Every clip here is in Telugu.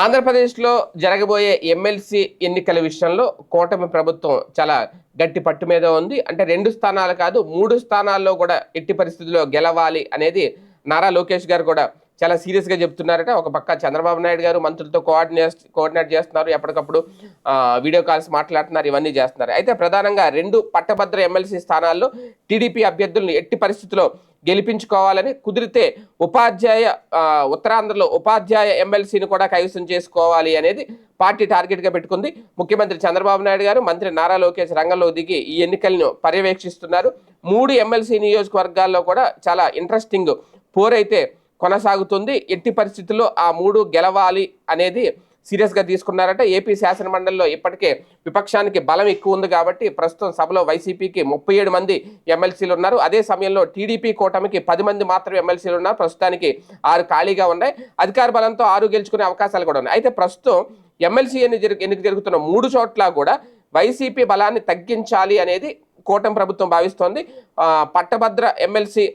ఆంధ్రప్రదేశ్లో జరగబోయే ఎమ్మెల్సీ ఎన్నికల విషయంలో కూటమి ప్రభుత్వం చాలా గట్టి పట్టు మీద ఉంది. అంటే రెండు స్థానాలు కాదు మూడు స్థానాల్లో కూడా ఎట్టి పరిస్థితుల్లో గెలవాలి అనేది నారా లోకేష్ గారు కూడా చాలా సీరియస్గా చెప్తున్నారట. ఒక పక్క చంద్రబాబు నాయుడు గారు మంత్రులతో కోఆర్డినేట్ కోఆర్డినేట్ చేస్తున్నారు. ఎప్పటికప్పుడు వీడియో కాల్స్ మాట్లాడుతున్నారు. ఇవన్నీ చేస్తున్నారు. అయితే ప్రధానంగా రెండు పట్టభద్ర ఎమ్మెల్సీ స్థానాల్లో టీడీపీ అభ్యర్థులను ఎట్టి పరిస్థితుల్లో గెలిపించుకోవాలని కుదిరితే ఉపాధ్యాయ ఉత్తరాంధ్రలో ఉపాధ్యాయ ఎమ్మెల్సీని కూడా కైవసం చేసుకోవాలి అనేది పార్టీ టార్గెట్గా పెట్టుకుంది. ముఖ్యమంత్రి చంద్రబాబు నాయుడు గారు మంత్రి నారా లోకేష్ రంగంలో దిగి ఈ ఎన్నికలను పర్యవేక్షిస్తున్నారు. మూడు ఎమ్మెల్సీ నియోజకవర్గాల్లో కూడా చాలా ఇంట్రెస్టింగ్ పోరైతే కొనసాగుతుంది. ఎట్టి పరిస్థితుల్లో ఆ మూడు గెలవాలి అనేది సీరియస్గా తీసుకున్నారంటే. ఏపీ శాసనమండలిలో ఇప్పటికే విపక్షానికి బలం ఎక్కువ ఉంది కాబట్టి ప్రస్తుతం సభలో వైసీపీకి ముప్పై ఏడు మంది ఎమ్మెల్సీలు ఉన్నారు. అదే సమయంలో టీడీపీ కూటమికి పది మంది మాత్రమే ఎమ్మెల్సీలు ఉన్నారు. ప్రస్తుతానికి ఆరు ఖాళీగా ఉన్నాయి. అధికార బలంతో ఆరు గెలుచుకునే అవకాశాలు కూడా ఉన్నాయి. అయితే ప్రస్తుతం ఎమ్మెల్సీ ఎన్ని జరుగు ఎన్నిక జరుగుతున్న మూడు చోట్ల కూడా వైసీపీ బలాన్ని తగ్గించాలి అనేది కూటమి ప్రభుత్వం భావిస్తోంది. పట్టభద్ర ఎమ్మెల్సీ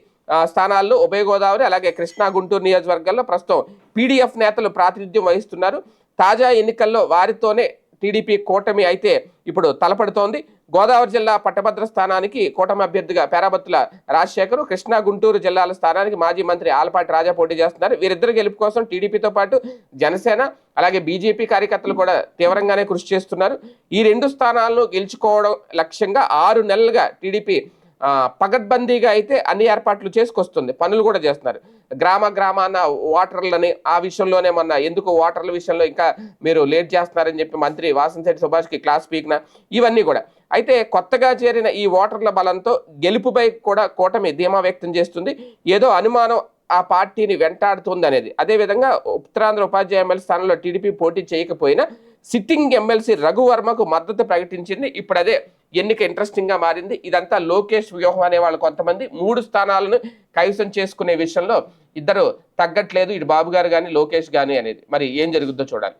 స్థానాల్లో ఉభయ గోదావరి అలాగే కృష్ణా గుంటూరు నియోజకవర్గాల్లో ప్రస్తుతం పీడీఎఫ్ నేతలు ప్రాతినిధ్యం వహిస్తున్నారు. తాజా ఎన్నికల్లో వారితోనే టీడీపీ కూటమి అయితే ఇప్పుడు తలపడుతోంది. గోదావరి జిల్లా పట్టభద్ర స్థానానికి కూటమి అభ్యర్థిగా పేరాబత్తుల రాజశేఖర్ కృష్ణా గుంటూరు జిల్లాల స్థానానికి మాజీ మంత్రి ఆలపాటి రాజా పోటీ చేస్తున్నారు. వీరిద్దరు గెలుపు కోసం టీడీపీతో పాటు జనసేన అలాగే బీజేపీ కార్యకర్తలు కూడా తీవ్రంగానే కృషి చేస్తున్నారు. ఈ రెండు స్థానాలను గెలుచుకోవడం లక్ష్యంగా ఆరు నెలలుగా టీడీపీ పగడ్బందీగా అయితే అన్ని ఏర్పాట్లు చేసుకొస్తుంది. పనులు కూడా చేస్తున్నారు. గ్రామ గ్రామాన వాటర్లని ఆ విషయంలోనే మొన్న ఎందుకు వాటర్ల విషయంలో ఇంకా మీరు లేట్ చేస్తున్నారని చెప్పి మంత్రి వాసంశెట్టి సుభాష్కి క్లాస్ పీక్న ఇవన్నీ కూడా. అయితే కొత్తగా చేరిన ఈ ఓటర్ల బలంతో గెలుపుపై కూడా కూటమి ధీమా వ్యక్తం చేస్తుంది. ఏదో అనుమానం ఆ పార్టీని వెంటాడుతుంది అనేది. అదేవిధంగా ఉత్తరాంధ్ర ఉపాధ్యాయ ఎమ్మెల్యే స్థానంలో టీడీపీ పోటీ చేయకపోయినా సిట్టింగ్ ఎమ్మెల్సీ రఘువర్మకు మద్దతు ప్రకటించింది. ఇప్పుడు అదే ఎన్నిక ఇంట్రెస్టింగ్గా మారింది. ఇదంతా లోకేష్ వ్యూహం అనే వాళ్ళు కొంతమంది మూడు స్థానాలను కైవసం చేసుకునే విషయంలో ఇద్దరు తగ్గట్లేదు. ఇటు బాబు గారు కానీ లోకేష్ కానీ అనేది. మరి ఏం జరుగుద్దో చూడాలి.